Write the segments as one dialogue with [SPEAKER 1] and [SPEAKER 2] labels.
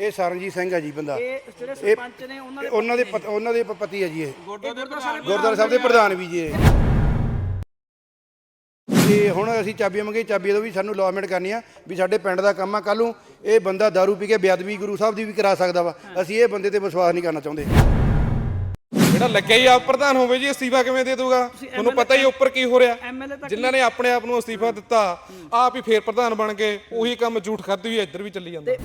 [SPEAKER 1] ਇਹ ਸਰਨਜੀਤ ਸਿੰਘ ਹੈ ਜੀ ਬੰਦਾ।
[SPEAKER 2] ਇਹ ਜਿਹੜੇ ਸਰਪੰਚ ਨੇ ਉਹਨਾਂ ਦੇ
[SPEAKER 1] ਉਹਨਾਂ ਦੇ ਪਤ- ਉਹਨਾਂ ਦੇ ਪ- ਪਤੀ ਹੈ ਜੀ ਇਹ।
[SPEAKER 2] ਗੁਰਦੁਆਰਾ ਸਾਹਿਬ
[SPEAKER 1] ਦੇ ਪ੍ਰਧਾਨ ਵੀ ਜੀ ਇਹ। ਤੇ ਹੁਣ ਅਸੀਂ ਚਾਬੀਆਂ ਮੰਗੀ ਚਾਬੀ ਤੋਂ ਵੀ ਸਾਨੂੰ ਅਲਾਟਮੈਂਟ ਕਰਨੀ ਆ ਵੀ ਸਾਡੇ ਪਿੰਡ ਦਾ ਕੰਮ ਆ। ਕੱਲ ਨੂੰ ਇਹ ਬੰਦਾ दारू ਪੀ ਕੇ ਬੇਅਦਬੀ ਗੁਰੂ ਸਾਹਿਬ ਦੀ ਵੀ ਕਰਾ ਸਕਦਾ ਵਾ। ਅਸੀਂ ਇਹ ਬੰਦੇ ਤੇ ਵਿਸ਼ਵਾਸ ਨਹੀਂ ਕਰਨਾ ਚਾਹੁੰਦੇ।
[SPEAKER 3] ਜਿਹੜਾ ਲੱਗਿਆ ਹੀ ਆਪ ਪ੍ਰਧਾਨ ਹੋਵੇ ਜੀ ਅਸਤੀਫਾ ਕਿਵੇਂ ਦੇ ਦੂਗਾ ਤੁਹਾਨੂੰ ਪਤਾ ਹੀ ਉੱਪਰ ਕੀ ਹੋ ਰਿਹਾ।
[SPEAKER 2] ਤੱਕ
[SPEAKER 3] ਜਿਨ੍ਹਾਂ ਨੇ ਆਪਣੇ ਆਪ ਨੂੰ ਅਸਤੀਫਾ ਦਿੱਤਾ ਆਪ ਹੀ ਫੇਰ ਪ੍ਰਧਾਨ ਬਣ ਗਏ ਉਹੀ ਕੰਮ ਝੂਠ ਖਾਦੀ ਹੋਈ ਇੱਧਰ ਵੀ ਚੱਲੀ ਜਾਂਦਾ।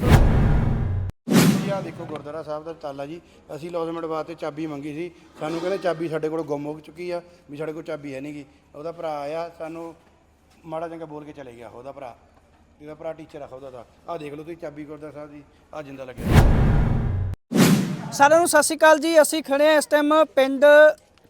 [SPEAKER 1] ਜੀ, ਆਹ ਦੇਖੋ ਗੁਰਦੁਆਰਾ ਸਾਹਿਬ ਦਾ ਤਾਲਾ ਜੀ, ਅਸੀਂ ਅਲਾਟਮੈਂਟ ਵਾਸਤੇ ਚਾਬੀ ਮੰਗੀ ਸੀ। ਸਾਨੂੰ ਕਹਿੰਦੇ ਚਾਬੀ ਸਾਡੇ ਕੋਲ ਗੁੰਮ ਹੋ ਚੁੱਕੀ ਆ, ਵੀ ਸਾਡੇ ਕੋਲ ਚਾਬੀ ਹੈ ਨਹੀਂਗੀ। ਉਹਦਾ ਭਰਾ ਆਇਆ, ਸਾਨੂੰ ਮਾੜਾ ਚੰਗਾ ਬੋਲ ਕੇ ਚਲੇ ਗਿਆ, ਉਹਦਾ ਭਰਾ। ਇਹਦਾ ਭਰਾ ਟੀਚਰ ਆ ਉਹਦਾ ਦਾ ਆਹ ਦੇਖ ਲਓ ਤੁਸੀਂ ਚਾਬੀ ਗੁਰਦੁਆਰਾ ਸਾਹਿਬ ਦੀ ਆ ਜਿੰਦਾ ਲੱਗਿਆ।
[SPEAKER 2] ਸਾਰਿਆਂ ਨੂੰ ਸਤਿ ਸ਼੍ਰੀ ਅਕਾਲ ਜੀ, ਅਸੀਂ ਖੜੇ ਆ ਇਸ ਟਾਈਮ ਪਿੰਡ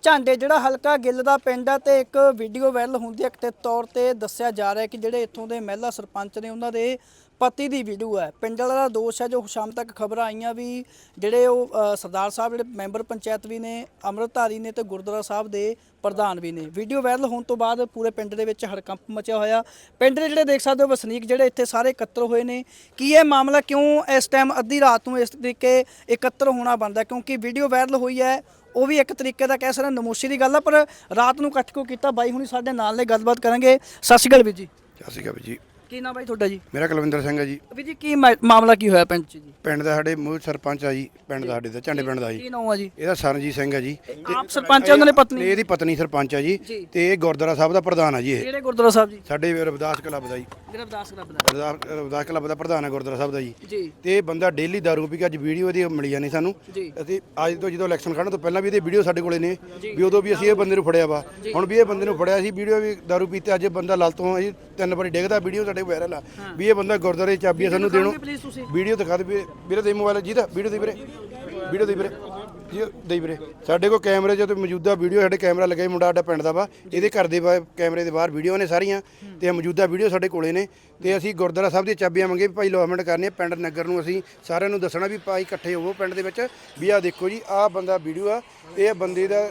[SPEAKER 2] ਝਾਂਡੇ, ਜਿਹੜਾ ਹਲਕਾ ਗਿੱਲ ਦਾ ਪਿੰਡ ਆ, ਤੇ ਇੱਕ ਵੀਡੀਓ ਵਾਇਰਲ ਹੁੰਦੀ ਹੈ ਕਿਤੇ ਤੌਰ ਤੇ ਦੱਸਿਆ ਜਾ ਰਿਹਾ ਕਿ ਜਿਹੜੇ ਇੱਥੋਂ ਦੇ ਮਹਿਲਾ ਸਰਪੰਚ ਨੇ, ਉਹਨਾਂ ਦੇ ਪਤੀ ਦੀ ਵੀਡੀਓ ਹੈ। ਪਿੰਡ ਵਾਲਾ ਦਾ ਦੋਸ਼ ਹੈ ਜੋ ਸ਼ਾਮ ਤੱਕ ਖਬਰਾਂ ਆਈਆਂ ਵੀ ਜਿਹੜੇ ਉਹ ਅ, ਸਰਦਾਰ ਸਾਹਿਬ ਜਿਹੜੇ ਮੈਂਬਰ ਪੰਚਾਇਤ ਵੀ ਨੇ ਅੰਮ੍ਰਿਤਧਾਰੀ ਨੇ ਤੇ ਗੁਰਦੁਆਰਾ ਸਾਹਿਬ ਦੇ ਪ੍ਰਧਾਨ ਵੀ ਨੇ। ਵੀਡੀਓ ਵਾਇਰਲ ਹੋਣ ਤੋਂ ਬਾਅਦ ਪੂਰੇ ਪਿੰਡ ਦੇ ਵਿੱਚ ਹੜਕੰਪ ਮਚਿਆ ਹੋਇਆ। ਪਿੰਡ ਦੇ ਜਿਹੜੇ ਦੇਖ ਸਕਦੇ ਹੋ ਵਸਨੀਕ ਜਿਹੜੇ ਇੱਥੇ ਸਾਰੇ ਇਕੱਤਰ ਹੋਏ ਨੇ ਕੀ ਇਹ ਮਾਮਲਾ ਕਿਉਂ ਇਸ ਟਾਈਮ ਅੱਧੀ ਰਾਤ ਨੂੰ ਇਸ ਤਰੀਕੇ ਇਕੱਤਰ ਹੋਣਾ ਬਣਦਾ ਕਿਉਂਕਿ ਵੀਡੀਓ ਵਾਇਰਲ ਹੋਈ ਹੈ ਉਹ ਵੀ ਇੱਕ ਤਰੀਕੇ ਦਾ ਕਹਿ ਸਕਦੇ ਹਾਂ ਨਮੋਸ਼ੀ ਦੀ ਗੱਲ ਆ ਪਰ ਰਾਤ ਨੂੰ ਇਕੱਠ ਕਿਉਂ ਕੀਤਾ? ਬਾਈ ਹੁਣੀ ਸਾਡੇ ਨਾਲ ਨੇ ਗੱਲਬਾਤ ਕਰਾਂਗੇ। ਸਤਿ ਸ਼੍ਰੀ ਅਕਾਲ ਵੀਰ ਜੀ।
[SPEAKER 1] ਸਤਿ ਸ਼੍ਰੀ ਅਕਾਲ ਵੀਰ ਜੀ।
[SPEAKER 2] ਕੀ ਨਾਮ ਬਾਈ ਤੁਹਾਡਾ ਜੀ?
[SPEAKER 1] ਮੇਰਾ ਕੁਲਵਿੰਦਰ ਸਿੰਘ ਹੈ ਜੀ।
[SPEAKER 2] ਵੀਰ ਜੀ ਕੀ ਮਾ- ਮਾਮਲਾ ਕੀ ਹੋਇਆ ਪਿੰਡ 'ਚ ਜੀ?
[SPEAKER 1] ਪਿੰਡ ਦਾ ਸਾਡੇ ਮੂਹ ਸਰਪੰਚ ਆ ਜੀ ਪਿੰਡ ਦਾ ਸਾਡੇ ਦਾ ਝੰਡੇ ਪਿੰਡ ਦਾ ਜੀ।
[SPEAKER 2] ਕੀ ਨਾਮ ਆ ਜੀ?
[SPEAKER 1] ਇਹਦਾ ਸਰਨਜੀਤ ਸਿੰਘ ਹੈ ਜੀ।
[SPEAKER 2] ਆਪ ਸਰਪੰਚ ਹੈ ਉਹਨਾਂ ਦੀ ਪਤਨੀ?
[SPEAKER 1] ਇਹਦੀ ਪਤਨੀ ਸਰਪੰਚ ਆ ਜੀ
[SPEAKER 2] ਜੀ।
[SPEAKER 1] ਤੇ ਇਹ ਗੁਰਦੁਆਰਾ ਸਾਹਿਬ ਦਾ ਪ੍ਰਧਾਨ ਆ ਜੀ ਇਹ।
[SPEAKER 2] ਕਿਹੜੇ ਗੁਰਦੁਆਰਾ ਸਾਹਿਬ ਜੀ?
[SPEAKER 1] ਸਾਡੇ ਰਵਿਦਾਸ ਕਲੱਬ ਦਾ ਜੀ।
[SPEAKER 2] ਗ੍ਰਿਫਤਾਰ ਰੱਬ ਦਾ।
[SPEAKER 1] ਰਵਿਦਾਸ ਰਵਿਦਾਸ ਕਲੱਬ ਦਾ ਪ੍ਰਧਾਨ ਹੈ ਗੁਰਦੁਆਰਾ ਸਾਹਿਬ ਦਾ ਜੀ।
[SPEAKER 2] ਜੀ।
[SPEAKER 1] ਤੇ ਇਹ ਬੰਦਾ ਡੇਲੀ ਦਾਰੂ ਪੀ ਕੇ ਅੱਜ ਵੀਡੀਓ ਇਹਦੀ ਮਿਲੀ ਜਾਣੀ ਸਾਨੂੰ।
[SPEAKER 2] ਜੀ।
[SPEAKER 1] ਅਸੀਂ ਅੱਜ ਤੋਂ ਜਦੋਂ ਇਲੈਕਸ਼ਨ ਖੜਨ ਤੋਂ ਪਹਿਲਾਂ ਵੀ ਇਹਦੇ ਵੀਡੀਓ ਸਾਡੇ ਕੋਲੇ ਨੇ। ਵੀ ਉਦੋਂ ਵੀ ਅਸੀਂ ਇਹ ਬੰਦੇ ਨੂੰ ਫੜਿਆ ਵਾ। ਹੁਣ ਵੀ ਇਹ ਬੰਦੇ ਨੂੰ ਫੜਿਆ ਸੀ ਵੀਡੀਓ ਵੀ ਦਾਰੂ ਪੀਤੇ ਅੱਜ ਇਹ ਬੰਦਾ ਲਲ ਤੋਂ ਅਸੀਂ ਤਿੰਨ ਵਾਰੀ ਡਿੱਗਦਾ ਵੀਡੀਓ ਸਾਡੇ ਵਾਇਰਲ ਆ। ਵੀ ਇਹ ਬੰਦਾ ਗੁਰਦੁਆਰੇ 'ਚ ਚਾਬੀਆਂ ਸਾਨੂੰ ਦੇਣੋ। ਵੀਡੀਓ ਦਿਖਾ ਦੇ ਵੀਰੇ ਦੇ ਮੋਬਾਈਲ ਜਿਹਦਾ ਵੀਡੀਓ ਦੇ ਵੀਰੇ। ਵੀਡੀਓ ਦੇ ਵੀਰੇ। ਜੀ ਦੇ ਵੀਰੇ। ਸਾਡੇ ਕੋਲ ਕੈਮਰੇ ਤੇ ਮੌਜੂਦਾ ਵੀਡੀਓ ਸਾਡੇ ਕੈਮਰਾ ਲੱਗਾ ਮੁੰਡਾ ਸਾਡਾ ਪਿੰਡ ਦਾ ਵਾ। ਇਹਦੇ ਘਰ ਦੇ ਕੈਮਰੇ ਦੇ ਬਾਹਰ ਵੀਡੀਓ ਨੇ ਸਾਰੀਆਂ। ਤੇ ਇਹ ਮੌਜੂਦਾ ਵੀਡੀਓ ਸਾਡੇ ਕੋਲੇ ਨੇ। ਤੇ ਅਸੀਂ ਗੁਰਦੁਆਰਾ ਸਾਹਿਬ ਦੀਆਂ ਚਾਬੀਆਂ ਮੰਗੇ ਵੀ ਭਾਈ ਲੋਮੈਂਟ ਕਰਨੀ ਹੈ ਪਿੰਡ ਨਗਰ ਨੂੰ ਅਸੀਂ ਸਾਰਿਆਂ ਨੂੰ ਦੱਸਣਾ ਵੀ ਭਾਈ ਇਕੱਠੇ ਹੋਵੋ ਪਿੰਡ ਦੇ ਵਿੱਚ। ਵੀ ਆਹ ਦੇਖੋ ਜੀ ਆਹ ਬੰਦਾ ਵੀਡੀਓ ਆ। ਇਹ ਬੰਦੇ ਦਾ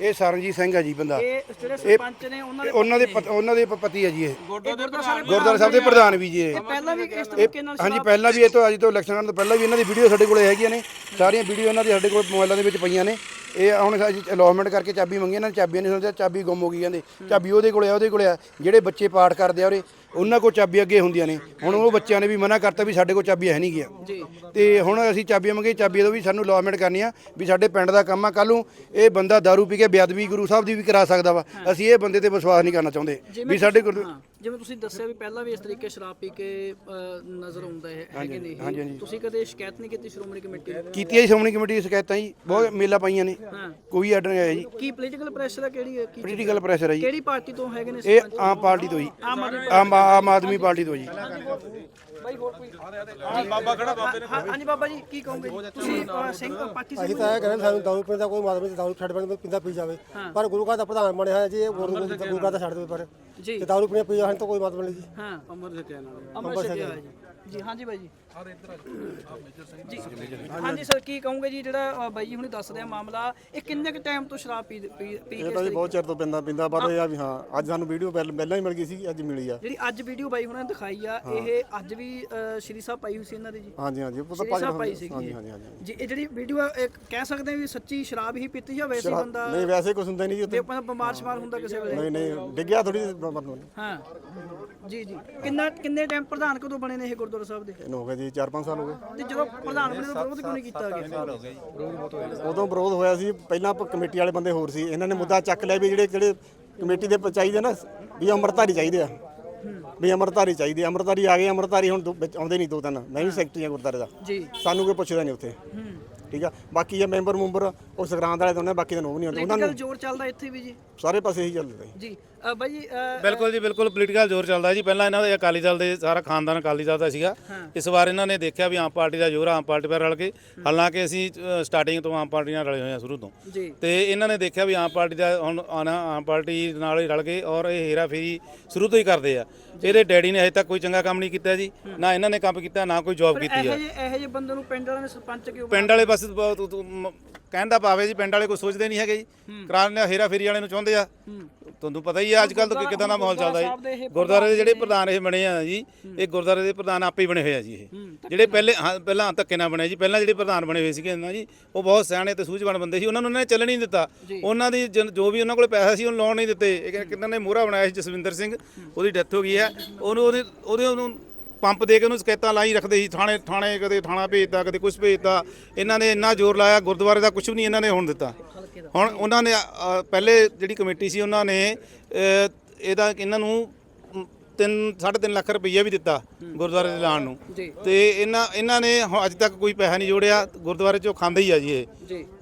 [SPEAKER 1] ਇਹ ਸਰਨਜੀਤ ਸਿੰਘ ਹੈ ਜੀ ਬੰਦਾ।
[SPEAKER 2] ਇਹ ਜਿਹੜੇ ਸਰਪੰਚ ਨੇ ਉਹਨਾਂ ਦੇ
[SPEAKER 1] ਉਹਨਾਂ ਦੇ ਪਤ- ਉਹਨਾਂ ਦੇ ਪ- ਪਤੀ ਹੈ ਜੀ ਇਹ।
[SPEAKER 2] ਗੁਰਦੁਆਰਾ ਸਾਹਿਬ
[SPEAKER 1] ਗੁਰਦੁਆਰਾ ਸਾਹਿਬ ਦੇ ਪ੍ਰਧਾਨ ਵੀ ਜੀ ਇਹ।
[SPEAKER 2] ਪਹਿਲਾਂ ਵੀ ਇਸ ਤਰੀਕੇ ਨਾਲ
[SPEAKER 1] ਹਾਂਜੀ ਪਹਿਲਾਂ ਵੀ ਇਹ ਤੋਂ ਅੱਜ ਤੋਂ ਇਲੈਕਸ਼ਨ ਕਰਨ ਤੋਂ ਪਹਿਲਾਂ ਵੀ ਇਹਨਾਂ ਦੀ ਵੀਡੀਓ ਸਾਡੇ ਕੋਲੇ ਹੈਗੀਆਂ ਨੇ। ਸਾਰੀਆਂ ਵੀਡੀਓ ਇਹਨਾਂ ਦੀ ਸਾਡੇ ਕੋਲ ਮੋਬਾਈਲਾਂ ਦੇ ਵਿੱਚ ਪਈਆਂ ਨੇ। ਇਹ ਹੁਣ ਅਸੀਂ ਅਲਾਟਮੈਂਟ ਕਰਕੇ ਚਾਬੀ ਮੰਗੀ ਇਹਨਾਂ ਨੇ ਚਾਬੀਆਂ ਨਹੀਂ ਸਮਝਿਆ ਚਾਬੀ ਗੁੰਮ ਹੋ ਗਈ ਕਹਿੰਦੇ। ਚਾਬੀ ਉਹਦੇ ਕੋਲੇ ਆ ਉਹਦੇ ਕੋਲੇ ਆ। ਜਿਹੜੇ ਬੱਚੇ ਪਾਠ ਕਰਦੇ ਆ ਉਰੇ ਉਹਨਾਂ ਕੋਲ ਚਾਬੀ ਅੱਗੇ ਹੁੰਦੀਆਂ ਨੇ। ਹੁਣ ਉਹ ਬੱਚਿਆਂ ਨੇ ਵੀ ਮਨਾ ਕਰਤਾ ਵੀ ਸਾਡੇ ਕੋਲ ਚਾਬੀ ਹੈ ਨਹੀਂ ਗਿਆ।
[SPEAKER 2] ਜੀ।
[SPEAKER 1] ਤੇ ਹੁਣ ਅਸੀਂ ਚਾਬੀਆਂ ਮੰਗੀ ਚਾਬੀ ਤੋਂ ਵੀ ਸਾਨੂੰ ਅਲਾਟਮੈਂਟ ਕਰਨੀ ਆ ਵੀ ਸਾਡੇ ਪਿੰਡ ਦਾ ਕੰਮ ਆ। ਕੱਲ ਨੂੰ ਇਹ ਬੰਦਾ दारू ਪੀ ਕੇ ਬੇਅਦਬੀ ਗੁਰੂ ਸਾਹਿਬ ਦੀ ਵੀ ਕਰਾ ਸਕਦਾ ਵਾ। ਅਸੀਂ ਇਹ ਬੰਦੇ ਤੇ ਵਿਸ਼ਵਾਸ ਨਹੀਂ ਕਰਨਾ ਚਾਹੁੰਦੇ ਵੀ ਸਾਡੇ ਗੁਰੂ
[SPEAKER 2] ਹਾਂ ਜਿਵੇਂ ਤੁਸੀਂ ਦੱਸਿਆ ਵੀ ਪਹਿਲਾਂ ਵੀ ਇਸ ਤਰੀਕੇ ਸ਼ਰਾਬ ਪੀ ਕੇ ਨਜ਼ਰ ਆਉਂਦਾ ਹੈ ਹੈਗੇ ਨੇ ਇਹ।
[SPEAKER 1] ਹਾਂਜੀ, ਹਾਂਜੀ।
[SPEAKER 2] ਤੁਸੀਂ ਕਦੇ ਸ਼ਿਕਾਇਤ ਨਹੀਂ ਕੀਤੀ ਸ਼੍ਰੋਮਣੀ ਕਮੇਟੀ ਨੂੰ?
[SPEAKER 1] ਕੀਤੀਆਂ ਜੀ ਸ਼੍ਰੋਮਣੀ ਕਮੇਟੀ ਦੀ ਸ਼ਿਕਾਇਤਾਂ ਜੀ। ਬਹੁਤ ਮੇਲਾ ਪਾਈਆਂ ਨੇ।
[SPEAKER 2] ਹਾਂ।
[SPEAKER 1] ਕੋਈ ਆਰਡਰ ਨਹੀਂ ਆਇਆ ਜੀ।
[SPEAKER 2] ਕੀ ਪੋਲੀਟੀਕਲ ਪ੍ਰੈਸ਼ਰ ਹੈ ਕਿਹੜੀ ਹੈ ਕੀ
[SPEAKER 1] ਪੋਲੀਟੀਕਲ ਪ੍ਰੈਸ਼ਰ ਹੈ ਜੀ।
[SPEAKER 2] ਕਿਹੜੀ ਪਾਰਟੀ ਤੋਂ ਹੈਗੇ ਨੇ
[SPEAKER 1] ਇਹ ਆਮ ਪਾਰਟੀ ਤੋਂ ਜੀ
[SPEAKER 2] ਆਮ ਆਦਮੀ
[SPEAKER 1] ਆਮ ਆਦਮੀ ਪਾਰਟੀ ਤੋਂ ਜੀ।
[SPEAKER 2] ਬਾਈ ਹੋਰ ਕੋਈ? ਬਾਬਾ ਖੜਾ ਬਾਬੇ ਨੇ ਹਾਂਜੀ ਬਾਬਾ ਜੀ ਕੀ ਕਹੋਗੇ? ਤੁਸੀਂ ਅ, ਸਿੰਘ ਪਾਰਟੀ
[SPEAKER 4] ਅਸੀਂ
[SPEAKER 2] ਸਿੰਘ
[SPEAKER 4] ਤਾਂ ਇਹ ਕਹਿੰਦੇ ਸਾਨੂੰ ਦਾਰੂ ਪੀਣ ਦਾ ਕੋਈ ਮਤਲਬ ਨਹੀਂ ਦਾਰੂ ਛੱਡ ਪੈਣ ਪਿੰਦਾ ਪੀ ਜਾਵੇ। ਪਰ ਗੁਰੂ ਘਰ ਦਾ ਪ੍ਰਧਾਨ ਬਣਿਆ ਹੋਇਆ ਜੀ ਇਹ ਗੁਰੂ ਗੁਰੂ ਘਰ ਦਾ ਛੱਡ ਦੇਵੇ ਪਰ।
[SPEAKER 2] ਜੀ।
[SPEAKER 4] ਤੇ ਦਾਰੂ ਪੀਣੇ ਪੀ ਜਾਣ ਤਾਂ ਕੋਈ ਮਤਲਬ ਨਹੀਂ ਜੀ।
[SPEAKER 2] ਹਾਂ। ਅਮਰ ਛਕਿਆ ਨਾਲ। ਅਮਰ ਛਕਿਆ ਹੋਇਆ ਜੀ। ਜੀ ਹਾਂਜੀ ਬਾਈ ਜੀ। ਜੀ। ਹਾਂਜੀ ਸਰ ਕੀ ਕਹੋਗੇ ਜੀ ਜਿਹੜਾ ਅ, ਬਾਈ ਜੀ ਹੁਣੇ ਦੱਸ ਰਿਹਾ ਮਾਮਲਾ ਇਹ ਕਿੰਨੇ ਕੁ ਟਾਈਮ ਤੋਂ ਸ਼ਰਾਬ ਪੀ ਪੀ ਪੀ ਕੇ
[SPEAKER 5] ਇਹ ਤਾਂ ਜੀ ਬਹੁਤ ਚਿਰ ਤੋਂ ਪਿੰਦਾ ਪਿੰਦਾ ਪਰ ਇਹ ਆ ਵੀ ਹਾਂ ਅੱਜ ਸਾਨੂੰ ਵੀਡੀਓ ਪਹਿਲਾਂ ਹੀ ਮਿਲ ਗਈ ਸੀ ਅੱਜ ਮਿਲੀ ਆ।
[SPEAKER 2] ਜਿਹੜੀ ਅੱਜ ਵੀਡੀਓ ਬਾਈ ਹੁਣਾਂ ਨੇ ਦਿਖਾਈ ਆ ਇਹ ਅੱਜ ਵੀ ਅ, ਸ਼੍ਰੀ ਸਾਹਿਬ ਪਾਈ ਹੋਈ ਸੀ ਇਹਨਾਂ ਦੀ ਜੀ।
[SPEAKER 5] ਹਾਂਜੀ ਹਾਂਜੀ ਉਹ ਤਾਂ
[SPEAKER 2] ਸ਼੍ਰੀ ਸਾਹਿਬ ਪਾਈ ਸੀਗੀ
[SPEAKER 5] ਹਾਂਜੀ। ਹਾਂਜੀ ਹਾਂਜੀ।
[SPEAKER 2] ਜੀ ਇਹ ਜਿਹੜੀ ਵੀਡੀਓ ਕਹਿ ਸਕਦੇ ਹਾਂ ਵੀ ਸੱਚੀ ਸ਼ਰਾਬ ਹੀ ਪੀਤੀ ਜਾਂ ਵੈਸੇ ਹੀ ਬੰਦਾ?
[SPEAKER 5] ਨਹੀਂ ਵੈਸੇ ਕੁਝ ਹੁੰਦਾ ਹੀ ਨਹੀਂ ਜੀ
[SPEAKER 2] ਤੇ
[SPEAKER 5] ਉੱਥੇ।
[SPEAKER 2] ਬੰਦਾ ਬਿਮਾਰ ਸ਼ਮਾਰ ਹੁੰਦਾ ਕਿਸੇ ਵੇਲੇ।
[SPEAKER 5] ਨਹੀਂ ਨਹੀਂ ਡਿੱਗਿਆ ਥੋੜੀ
[SPEAKER 2] ਹਾਂ। ਜੀ ਜੀ। ਕਿੰਨਾ ਕਿੰਨੇ ਟਾਈਮ ਪ੍ਰਧਾਨ ਕਦੋਂ ਬਣੇ ਨੇ ਇਹ ਗੁਰਦੁਆਰਾ ਸਾਹਿਬ ਦੇ।
[SPEAKER 5] ਇਹਨੂੰ ਹੋ ਗਏ ਜੀ 4-5 ਸਾਲ ਹੋ ਗਏ।
[SPEAKER 2] ਤੇ ਜਦੋਂ ਪ੍ਰਧਾਨ ਬਣੇ ਤਾਂ ਵਿਰੋਧ ਕਿਉਂ ਨਹੀਂ ਕੀਤਾ ਗਿਆ?
[SPEAKER 5] ਉਦੋਂ ਵਿਰੋਧ ਹੋਇਆ ਸੀ ਪਹਿਲਾਂ ਪ- ਕਮੇਟੀ ਵਾਲੇ ਬੰਦੇ ਹੋਰ ਸੀ। ਇਹਨਾਂ ਨੇ ਮੁੱਦਾ ਚੱਕ ਲਿਆ ਵੀ ਜਿਹੜੇ ਜਿਹੜੇ ਕਮੇਟੀ ਦੇ ਪ- ਚਾਹੀਦੇ ਨਾ ਵੀ ਅੰਮ੍ਰਿਤਧਾਰੀ ਚਾਹੀਦੇ ਆ। ਵੀ ਅੰਮ੍ਰਿਤਧਾਰੀ ਚਾਹੀਦੇ ਆ। ਅੰਮ੍ਰਿਤਧਾਰੀ ਆ ਗਏ ਅੰਮ੍ਰਿਤਧਾਰੀ ਹੁਣ ਦੋ- ਵਿੱਚ ਆਉਂਦੇ ਨਹੀਂ ਦੋ ਤਿੰਨ। ਮੈਂ ਵੀ ਸੈਕਟਰੀ ਆ ਗੁਰਦਾਰੇ ਦਾ।
[SPEAKER 2] ਜੀ।
[SPEAKER 5] ਸਾਨੂੰ ਕੋਈ ਪੁੱਛਦਾ ਨਹੀਂ ਉੱਥੇ। ਠੀਕ ਆ? ਬਾਕੀ ਇਹ ਮੈਂਬਰ ਮੁੰਬਰ ਉਹ ਸੰਗਰਾਂਦ ਵਾਲੇ ਤੋਂ ਨੇ ਬਾਕੀ ਤਾਂ ਨੋ ਵੀ ਨਹੀਂ ਆਉਂਦੇ। ਉਹਨਾਂ
[SPEAKER 2] ਪੋਲੀਟੀਕਲ
[SPEAKER 5] ਨੂੰ
[SPEAKER 2] ਜ਼ੋਰ ਚੱਲਦਾ ਇੱਥੇ ਵੀ ਜੀ?
[SPEAKER 5] ਸਾਰੇ ਪਾਸੇ ਇਹੀ ਚੱਲਦਾ ਜੀ।
[SPEAKER 2] ਜੀ ਅ, ਬਾਈ ਜੀ ਅ,
[SPEAKER 6] ਬਿਲਕੁਲ ਜੀ ਬਿਲਕੁਲ ਪੋਲੀਟੀਕਲ ਜ਼ੋਰ ਚੱਲਦਾ ਜੀ। ਪਹਿਲਾਂ ਇਹਨਾਂ ਦੇ ਅਕਾਲੀ ਦਲ ਦੇ ਸਾਰਾ ਖਾਨਦਾਨ ਅਕਾਲੀ ਦਲ ਦਾ ਸੀਗਾ। ਇਸ ਵਾਰ ਇਹਨਾਂ ਨੇ ਦੇਖਿਆ ਵੀ ਆਮ ਪਾਰਟੀ ਦਾ ਜ਼ੋਰ ਆ, ਆਮ ਪਾਰਟੀ ਨਾਲ ਰਲ ਕੇ। ਹਾਲਾਂਕਿ ਅਸੀਂ ਸਟਾਰਟਿੰਗ ਤੋਂ ਆਮ ਪਾਰਟੀ ਨਾਲ ਰਲੇ ਹੋਏ ਹਾਂ ਸ਼ੁਰੂ ਤੋਂ।
[SPEAKER 2] ਜੀ।
[SPEAKER 6] ਤੇ ਇਹਨਾਂ ਨੇ ਦੇਖਿਆ ਵੀ ਆਮ ਪਾਰਟੀ ਦਾ ਹੁਣ ਆਉਣਾ ਆਮ ਪਾਰਟੀ ਨਾਲ ਹੀ ਰਲ ਗਏ ਔਰ ਇਹ ਹੇਰਾ ਫੇਰੀ ਸ਼ੁਰੂ ਤੋਂ ਹੀ ਕਰਦੇ ਆ। ਇਹਦੇ ਡੈਡੀ ਨੇ ਅਜੇ ਤੱਕ ਕੋਈ ਚੰਗਾ ਕੰਮ ਨਹੀਂ ਕੀਤਾ ਜੀ। ਨਾ ਇਹਨਾਂ ਨੇ ਕੰਮ ਕੀਤਾ ਨਾ ਕੋਈ ਜੌਬ ਕੀਤੀ
[SPEAKER 2] ਇਹੋ
[SPEAKER 6] ਆ
[SPEAKER 2] ਜਿਹੇ ਇਹੋ ਜਿਹੇ ਬੰਦੇ ਨੂੰ ਪਿੰਡ ਵਾਲਿਆਂ ਨੇ ਸਰਪੰਚ ਕਿਉਂ
[SPEAKER 6] ਪਿੰਡ ਵਾਲੇ ਬਸ ਬਹੁਤ ਉ- ਉ- ਮ- ਕਹਿਣ ਦਾ ਭਾਵੇਂ ਜੀ ਪਿੰਡ ਵਾਲੇ ਕੋਈ ਸੋਚਦੇ ਨਹੀਂ ਹੈਗੇ ਜੀ। ਕਰਾਨ ਹੇਰਾ ਫੇਰੀ ਵਾਲੇ ਨੂੰ ਚਾਹੁੰਦੇ ਆ। ਤੁਹਾਨੂੰ ਪਤਾ ਹੀ ਆ ਅੱਜ ਕੱਲ ਤਾਂ ਕਿਦਾਂ ਦਾ ਮਾਹੌਲ ਚੱਲਦਾ ਜੀ। ਗੁਰਦੁਆਰੇ ਦੇ ਜਿਹੜੇ ਪ੍ਰਧਾਨ ਇਹ ਬਣੇ ਆ ਜੀ ਇਹ ਗੁਰਦੁਆਰੇ ਦੇ ਪ੍ਰਧਾਨ ਆਪੇ ਹੀ ਬਣੇ ਹੋਏ ਆ ਜੀ ਇਹ। ਜਿਹੜੇ ਪਹਿਲੇ ਹਾਂ ਪਹਿਲਾਂ ਧੱਕੇ ਨਾਲ ਬਣੇ ਜੀ। ਪਹਿਲਾਂ ਜਿਹੜੇ ਪ੍ਰਧਾਨ ਬਣੇ ਹੋਏ ਸੀਗੇ ਨਾ ਜੀ ਉਹ ਬਹੁਤ ਸਿਆਣੇ ਤੇ ਸੂਝਵਾਨ ਬੰਦੇ ਸੀ। ਉਹਨਾਂ ਨੂੰ ਉਹਨਾਂ ਨੇ ਚੱਲਣ ਹੀ ਨਹੀਂ ਦਿੱਤਾ। ਉਹਨਾਂ ਦੀ ਜਨ- ਜੋ ਵੀ ਉਹਨਾਂ ਕੋਲ ਪੈਸਾ ਸੀ ਉਹਨੂੰ ਲਾਉਣ ਨਹੀਂ ਦਿੱਤੇ। ਇਹ ਕਿੰਨਾਂ ਨੇ ਮੋਹਰਾ ਬਣਾਇਆ ਸੀ ਜਸਵਿੰਦਰ ਸਿੰਘ। ਉਹਦੀ ਡੈਥ ਹੋ ਗਈ ਹੈ। ਉਹਨੂੰ ਉਹਦੇ ਉਹਦੇ ਉਹਨੂੰ ਪੰਪ ਦੇ ਕੇ ਉਹਨੂੰ ਸਕੈਤਾਂ ਲਾਈ ਰੱਖਦੇ ਸੀ ਥਾਣੇ ਥਾਣੇ ਕਦੇ ਥਾਣਾ ਭੇਜਦਾ ਕਦੇ ਕੁਝ ਭੇਜਦਾ ਇਹਨਾਂ ਨੇ ਇੰਨਾ ਜ਼ੋਰ ਲਾਇਆ ਗੁਰਦੁਆਰੇ ਦਾ ਕੁਝ ਵੀ ਨਹੀਂ ਇਹਨਾਂ ਨੇ ਹੋਣ ਦਿੱਤਾ। ਹੁਣ ਉਹਨਾਂ ਨੇ ਪਹਿਲੇ ਜਿਹੜੀ ਕਮੇਟੀ ਸੀ ਉਹਨਾਂ ਨੇ ਇਹਦਾ ਇਹਨਾਂ ਨੂੰ ਮ, ਤਿੰਨ 3.5 ਲੱਖ ਰੁਪਈਆ ਵੀ ਦਿੱਤਾ ਗੁਰਦੁਆਰੇ ਦੇ ਲਾਣ ਨੂੰ। ਤੇ ਇਹਨਾਂ ਇਹਨਾਂ ਨੇ ਅੱਜ ਤੱਕ ਕੋਈ ਪੈਸਾ ਨਹੀਂ ਜੋੜਿਆ ਗੁਰਦੁਆਰੇ ਚੋਂ ਖਾਂਦੇ ਹੀ ਆ ਜੀ ਇਹ।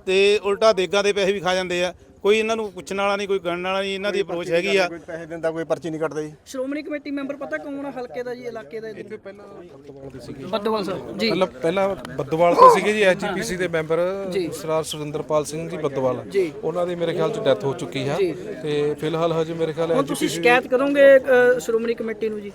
[SPEAKER 6] ਤੇ ਉਲਟਾ ਦੇਗਾਂ ਦੇ ਪੈਸੇ ਵੀ ਖਾ ਜਾਂਦੇ ਆ। ਕੋਈ ਇਹਨਾਂ ਨੂੰ ਪੁੱਛਣ ਵਾਲਾ ਨਹੀਂ ਕੋਈ ਗਣਨ ਵਾਲਾ ਨਹੀਂ ਇਹਨਾਂ ਦੀ ਅਪਰੋਚ ਹੈਗੀ ਆ।
[SPEAKER 5] ਕੋਈ ਪੈਸੇ ਦਿੰਦਾ ਕੋਈ ਪਰਚੀ ਨਹੀਂ ਕੱਟਦਾ ਜੀ।
[SPEAKER 2] ਸ਼੍ਰੋਮਣੀ ਕਮੇਟੀ ਮੈਂਬਰ ਪਤਾ ਕੌਣ ਆ ਹਲਕੇ ਦਾ ਜੀ ਇਲਾਕੇ ਦਾ ਇੱਥੇ ਪਹਿਲਾਂ ਬੱਦਵਾਲ ਸਾਹਿਬ ਜੀ।
[SPEAKER 3] ਪਹਿਲਾਂ ਪਹਿਲਾਂ ਬੱਦੋਵਾਲ ਤੋਂ ਸੀਗੇ ਜੀ ਐਚਪੀਸੀ ਦੇ ਮੈਂਬਰ ਸਰਦਾਰ ਸੁਰਿੰਦਰਪਾਲ ਸਿੰਘ ਜੀ ਬੱਦੋਵਾਲ। ਉਹਨਾਂ ਦੀ ਮੇਰੇ ਖਿਆਲ ਚ ਡੈਥ ਹੋ ਚੁੱਕੀ ਹੈ ਤੇ ਫਿਲਹਾਲ ਹਜੇ ਮੇਰੇ ਖਿਆਲ
[SPEAKER 2] ਹੁਣ ਤੁਸੀਂ
[SPEAKER 3] ਐਚਪੀਸੀ
[SPEAKER 2] ਸ਼ਿਕਾਇਤ ਕਰੋਗੇ ਸ਼੍ਰੋਮਣੀ ਕਮੇਟੀ ਨੂੰ ਜੀ?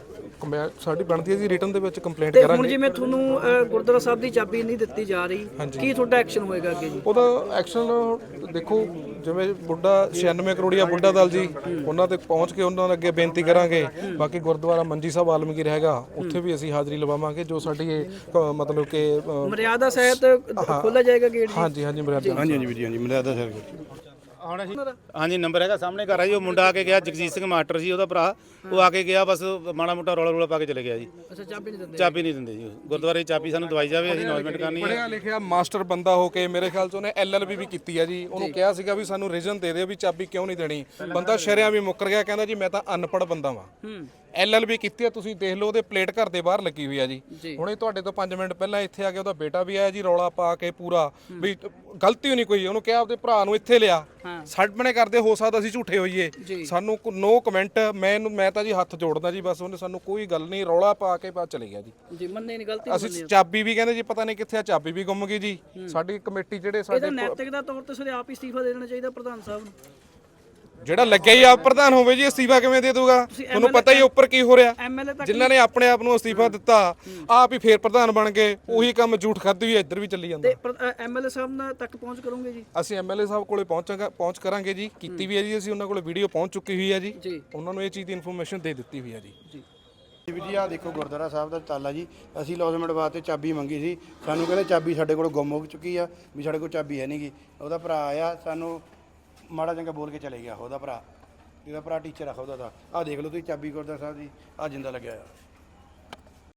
[SPEAKER 3] ਸਾਡੀ ਬਣਦੀ ਹੈ ਜੀ ਰਿਟਰਨ ਦੇ ਵਿੱਚ ਕੰਪਲੇਂਟ
[SPEAKER 2] ਤੇ ਹੁਣ
[SPEAKER 3] ਕਰਾਂਗੇ
[SPEAKER 2] ਜਿਵੇਂ ਤੁਹਾਨੂੰ ਅ, ਗੁਰਦੁਆਰਾ ਸਾਹਿਬ ਦੀ ਚਾਬੀ ਨਹੀਂ ਦਿੱਤੀ ਜਾ ਰਹੀ ਕੀ ਤੁਹਾਡਾ ਐਕਸ਼ਨ ਹੋਏਗਾ ਅੱਗੇ ਜੀ?
[SPEAKER 3] ਉਹਦਾ ਐਕਸ਼ਨ ਦੇਖੋ ਜਿਵੇਂ ਬੁੱਢਾ 96 ਕਰੋੜੀਆ ਬੁੱਢਾ ਦਲ ਜੀ ਉਹਨਾਂ ਤੇ ਪਹੁੰਚ ਕੇ ਉਹਨਾਂ ਦੇ ਅੱਗੇ ਬੇਨਤੀ ਕਰਾਂਗੇ। ਬਾਕੀ ਗੁਰਦੁਆਰਾ ਮੰਜੀ ਸਾਹਿਬ ਵਾਲਮੀਕੀ ਹੈਗਾ ਉੱਥੇ ਵੀ ਅਸੀਂ ਹਾਜ਼ਰੀ ਲਵਾਵਾਂਗੇ ਜੋ ਸਾਡੀ ਇਹ ਮਤਲਬ ਕਿ ਅ,
[SPEAKER 2] ਮਰਿਆਦਾ ਸਹਿਤ ਖੋਲਾ ਜਾਏਗਾ ਗੇਟ ਜੀ?
[SPEAKER 3] ਹਾਂਜੀ ਹਾਂਜੀ ਮਰਿਆਦਾ
[SPEAKER 1] ਹਾਂਜੀ ਹਾਂਜੀ ਵੀਰ ਜੀ ਹਾਂਜੀ ਮਰਿਆਦਾ ਸਰ
[SPEAKER 6] ਹੁਣ ਅਸੀਂ ਹਾਂਜੀ ਨੰਬਰ ਹੈਗਾ ਸਾਹਮਣੇ ਘਰ ਆ ਜੀ ਉਹ ਮੁੰਡਾ ਆ ਕੇ ਗਿਆ ਜਗਜੀਤ ਸਿੰਘ ਮਾਸਟਰ ਜੀ ਉਹਦਾ ਭਰਾ। ਉਹ ਆ ਕੇ ਗਿਆ ਬਸ ਮਾੜਾ ਮੋਟਾ ਰੌਲਾ ਰੌਲਾ ਪਾ ਕੇ ਚਲੇ ਗਿਆ ਜੀ।
[SPEAKER 2] ਅੱਛਾ ਚਾਬੀ ਨਹੀਂ ਦਿੰਦੇ।
[SPEAKER 6] ਚਾਬੀ ਨਹੀਂ ਦਿੰਦੇ ਜੀ। ਉਹ। ਗੁਰਦੁਆਰੇ ਦੀ ਚਾਬੀ ਸਾਨੂੰ ਦਵਾਈ ਜਾਵੇ ਅਸੀਂ ਅਨਾਉਂਸਮੈਂਟ ਕਰਨੀ ਹੈ।
[SPEAKER 3] ਪੜਿਆ ਲਿਖਿਆ ਮਾਸਟਰ ਬੰਦਾ ਹੋ ਕੇ ਮੇਰੇ ਖਿਆਲ ਚ ਉਹਨੇ ਐਲਐਲਬੀ ਵੀ ਕੀਤੀ ਆ ਜੀ। ਉਹਨੂੰ ਕਿਹਾ ਸੀਗਾ ਵੀ ਸਾਨੂੰ ਰੀਜ਼ਨ ਦੇ ਦਿਓ ਵੀ ਚਾਬੀ ਕਿਉਂ ਨਹੀਂ ਦੇਣੀ। ਬੰਦਾ ਸ਼ਰਿਆਂ ਵੀ ਮੁੱਕਰ ਗਿਆ ਕਹਿੰਦਾ ਜੀ ਮੈਂ ਤਾਂ ਅਨਪੜ੍ਹ ਬੰਦਾ ਵਾਂ। ਐਲਐਲਬੀ ਕੀਤੀ ਆ ਤੁਸੀਂ ਦੇਖ ਲਓ ਉਹਦੇ ਪਲੇਟ ਘਰ ਦੇ ਬਾਹਰ ਲੱਗੀ ਹੋਈ ਆ ਜੀ। ਹੁਣੇ ਤੁਹਾਡੇ ਤੋਂ 5 ਮਿੰਟ ਪਹਿਲਾਂ ਇੱਥੇ ਆ ਕੇ ਉਹਦਾ ਬੇਟਾ ਵੀ ਆਇਆ ਜੀ ਰੌਲਾ ਪਾ ਕੇ ਪੂਰਾ। ਵੀ ਗਲਤੀ ਹੋਣੀ ਕੋਈ ਉਹਨੂੰ ਕਿਹਾ ਆਪਦੇ ਭਰਾ ਨੂੰ ਇੱਥੇ ਲਿਆ। ਸਾਡਮਣੇ ਕਰਦੇ ਹੋ ਸਕਦਾ ਅਸੀਂ ਝੂਠੇ ਹੋਈਏ। ਸਾਨੂੰ ਨੋ ਕਮੈਂਟ ਮੈਂ ਇਹਨੂੰ ਮੈਂ ਤਾਂ ਜੀ ਹੱਥ ਜੋੜਦਾ ਜੀ ਬਸ ਉਹਨੇ ਸਾਨੂੰ ਕੋਈ ਗੱਲ ਨਹੀਂ ਰੌਲਾ ਪਾ ਕੇ ਬਾਅਦ ਚਲੇ ਗਿਆ ਜੀ।
[SPEAKER 2] ਜੀ ਮੰਨੇ ਨਹੀਂ ਗਲਤੀ
[SPEAKER 3] ਅਸੀਂ ਚਾਬੀ ਵੀ ਕਹਿੰਦੇ ਜੀ ਪਤਾ ਨਹੀਂ ਕਿੱਥੇ ਆ ਚਾਬੀ ਵੀ ਗੁੰਮ ਗਈ ਜੀ। ਸਾਡੀ ਕਮੇਟੀ ਜਿਹੜੇ
[SPEAKER 2] ਇਹਦਾ
[SPEAKER 3] ਸਾਡੇ
[SPEAKER 2] ਨੈਤਿਕ ਦਾ ਤੌਰ ਤੇ ਸਾਰੇ ਆਪ ਹੀ ਅਸਤੀਫਾ ਦੇ ਦੇਣਾ ਚਾਹੀਦਾ ਪ੍ਰਧਾਨ ਸਾਹਿਬ ਨੂੰ।
[SPEAKER 3] ਜਿਹੜਾ ਲੱਗਿਆ ਹੀ ਆਪ ਪ੍ਰਧਾਨ ਹੋਵੇ ਜੀ ਅਸਤੀਫਾ ਕਿਵੇਂ ਦੇ ਦੂਗਾ ਤੁਹਾਨੂੰ ਪਤਾ ਹੀ ਉੱਪਰ ਕੀ ਹੋ ਰਿਹਾ। ਜਿਨ੍ਹਾਂ ਨੇ ਆਪਣੇ ਆਪ ਨੂੰ ਅਸਤੀਫਾ ਦਿੱਤਾ ਆਪ ਹੀ ਫੇਰ ਪ੍ਰਧਾਨ ਬਣ ਗਏ ਉਹੀ ਕੰਮ ਝੂਠ ਖਾਦੀ ਵੀ ਇੱਧਰ ਵੀ ਚੱਲੀ ਜਾਂਦਾ।
[SPEAKER 2] ਤੇ ਐਮਐਲਏ ਸਾਹਿਬ ਨਾਲ ਤੱਕ ਪਹੁੰਚ ਕਰੋਗੇ ਜੀ?
[SPEAKER 3] ਅਸੀਂ ਐਮਐਲਏ ਸਾਹਿਬ ਕੋਲੇ ਪਹੁੰਚਾਂਗਾ ਪਹੁੰਚ ਕਰਾਂਗੇ ਜੀ। ਕੀਤੀ ਵੀ ਹੈ ਜੀ ਅਸੀਂ ਉਹਨਾਂ ਕੋਲੇ ਵੀਡੀਓ ਪਹੁੰਚ ਚੁੱਕੀ ਹੋਈ ਹੈ ਜੀ।
[SPEAKER 2] ਜੀ।
[SPEAKER 3] ਉਹਨਾਂ ਨੂੰ ਇਹ ਚੀਜ਼ ਦੀ ਇਨਫੋਰਮੇਸ਼ਨ ਦੇ ਦਿੱਤੀ ਹੋਈ ਹੈ ਜੀ।
[SPEAKER 1] ਜੀ। ਜੀ ਆ ਦੇਖੋ ਗੁਰਦੁਆਰਾ ਸਾਹਿਬ ਦਾ ਤਾਲਾ ਜੀ ਅਸੀਂ ਲੌਜ਼ਮੈਂਟ ਵਾਸਤੇ ਚਾਬੀ ਮੰਗੀ ਸੀ। ਸਾਨੂੰ ਕਹਿੰਦੇ ਚਾਬੀ ਸਾਡੇ ਕੋਲ ਗੁੰਮ ਹੋ ਚੁੱਕੀ ਆ ਵੀ ਸਾਡੇ ਕੋਲ ਚਾਬੀ ਹੈ ਨਹੀਂਗੀ ਉਹਦਾ ਭਰਾ ਆਇਆ ਸਾਨੂੰ ਮਾੜਾ ਚੰਗਾ ਬੋਲ ਕੇ ਚਲੇ ਗਿਆ ਉਹਦਾ ਭਰਾ। ਇਹਦਾ ਭਰਾ ਟੀਚਰ ਆ ਉਹਦਾ ਦਾ। ਆਹ ਦੇਖ ਲਓ ਤੁਸੀਂ ਚਾਬੀ ਗੁਰਦੁਆਰਾ ਸਾਹਿਬ ਦੀ ਆ ਜਿੰਦਾ ਲੱਗਿਆ ਆ